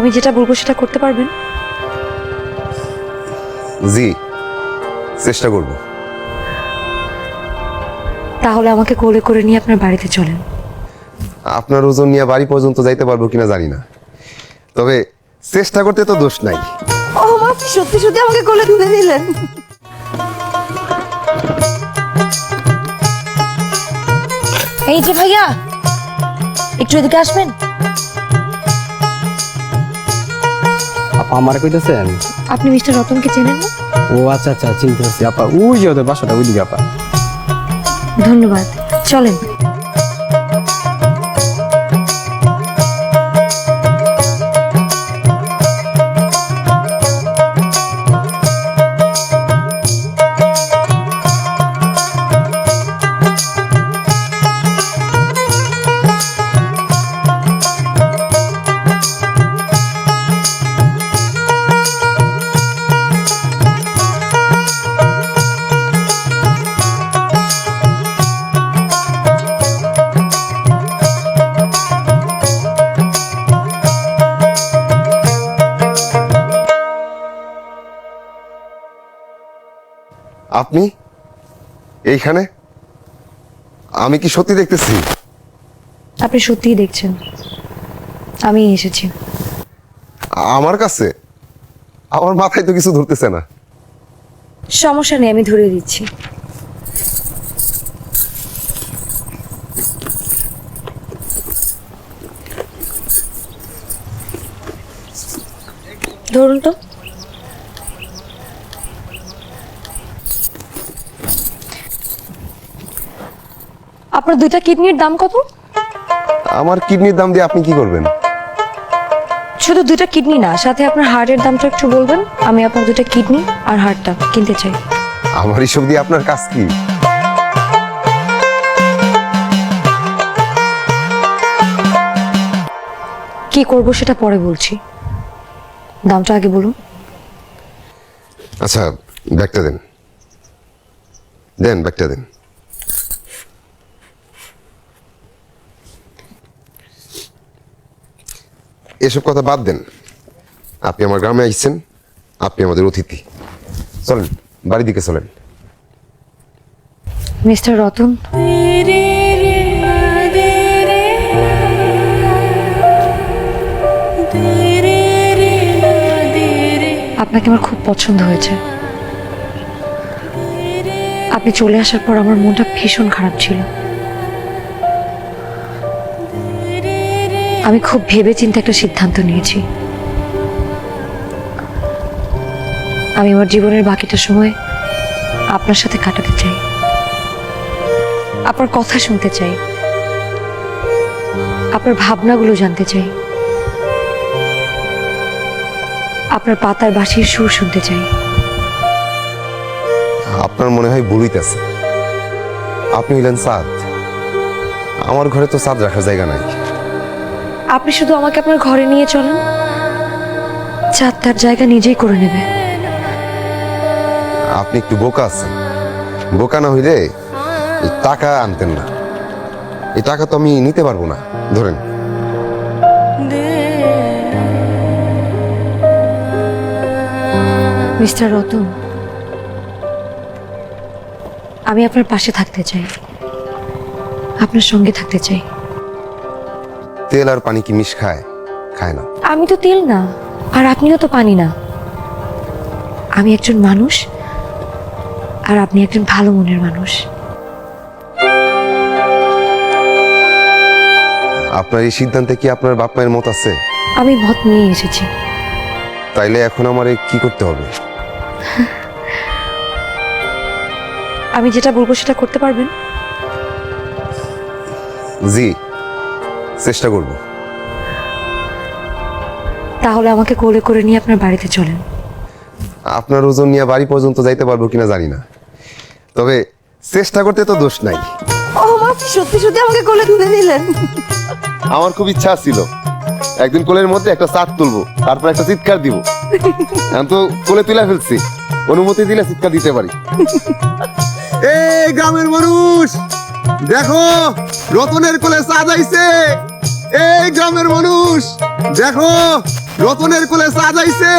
আমি যেটা বলব সেটা করতে পারবেন? জি চেষ্টা করব। তাহলে আমাকে কোলে করে নিয়ে আপনার বাড়িতে চলেন। আপনার ওজন নিয়ে বাড়ি পর্যন্ত যাইতে পারব কিনা জানি না। তবে চেষ্টা করতে তো দোষ নাই। ও মা সত্যি সত্যি আমাকে কোলে তুলে নিলেন এই যে ভাইয়া একটু এদিকে আসবেন? আমার কইতেছেন? আপনি মিস্টার রতনকে চেনেন না? ও আচ্ছা আচ্ছা চিনতে পারছি। আপা ওই যে ওদের বাসাটা ওইদিকে আপা। ধন্যবাদ। চলেন। আপনি? এইখানে? আমি কি সত্যি দেখতেছি? আপনি সত্যিই দেখছেন। আমি এসেছি। আমার কাছে? আমার মাথায় তো কিছু ধরতেছে না। সমস্যা নেই আমি ধরিয়ে দিচ্ছি। ধরুন তো। আপনার দুইটা কিডনির দাম কত? আমার কিডনির দাম দিয়ে আপনি কি করবেন? শুধু দুইটা কিডনি না সাথে আপনার হার্টের দামটা একটু বলবেন। আমি আপনার দুইটা কিডনি আর হার্টটা কিনতে চাই। আমার এসব দিয়ে আপনার কাজ কি? কি করব সেটা পরে বলছি। দামটা আগে বলুন। আচ্ছা ব্যাগটা দেন। দেন ব্যাগটা দেন। এসব কথা বাদ দেন। আপনি আমার গ্রামে আসছেন আপনি আমাদের অতিথি। চলেন, বাড়ির দিকে চলেন। মিস্টার রতন? আপনাকে আমার খুব পছন্দ হয়েছে। আপনি চলে আসার পর আমার মনটা ভীষণ খারাপ ছিল। আমি খুব ভেবে চিন্তে একটা সিদ্ধান্ত নিয়েছি। আমি আমার জীবনের বাকিটা সময় আপনার সাথে কাটাতে চাই। আপনার কথা শুনতে চাই। আপনার ভাবনাগুলো জানতে চাই। আপনার পাতার বাঁশির সুর শুনতে চাই। আপনার মনে হয় ভুলিতেছে আপনি হইলেন চাঁদ আমার ঘরে তো সাদ রাখার জায়গা নাই। আপনি শুধু আমাকে আপনার ঘরে নিয়ে চলেন। চাঁদ তার জায়গা নিজেই করে নেবে। আপনি একটু বোকা আছেন। বোকা না হইলে টাকা আনতেন না। এই টাকা তো আমি নিতে পারব না। ধরেন। মিস্টার রতন আমি আপনার পাশে থাকতে চাই। আপনার সঙ্গে থাকতে চাই। তেল আর পানি কি মিশ খায়? খায় না। আমি তো তেল না আর আপনিও তো পানি না। আমি একজন মানুষ আর আপনি একজন ভালো মনের মানুষ। আপনার এই সিদ্ধান্তে কি আপনার বাপ মায়ের মত আছে? আমি মত নিয়ে এসেছি। তাইলে এখন আমারে কি করতে হবে? আমি যেটা বলব সেটা করতে পারবেন? জি। চেষ্টা করব। তাহলে আমাকে কোলে করে নিয়ে আপনার বাড়িতে চলেন। আপনার ওজন নিয়ে বাড়ি পর্যন্ত যাইতে পারব কিনা জানি না। তবে চেষ্টা করতে তো দোষ নাই। ও মা সত্যি সত্যি আমাকে কোলে তুলে নিলেন। আমার খুব ইচ্ছা ছিল। একদিন কোলের মধ্যে একটা চাঁদ তুলবো তারপর একটা চিৎকার দিব। আমি তো কোলে তুলে ফেলছি। অনুমতি দিলে চিৎকার দিতে পারি। এই গ্রামের মানুষ দেখো রতনের কোলে চাঁদ আইছে। এই গ্রামের মানুষ দেখো রতনের কোলে সাজাইছে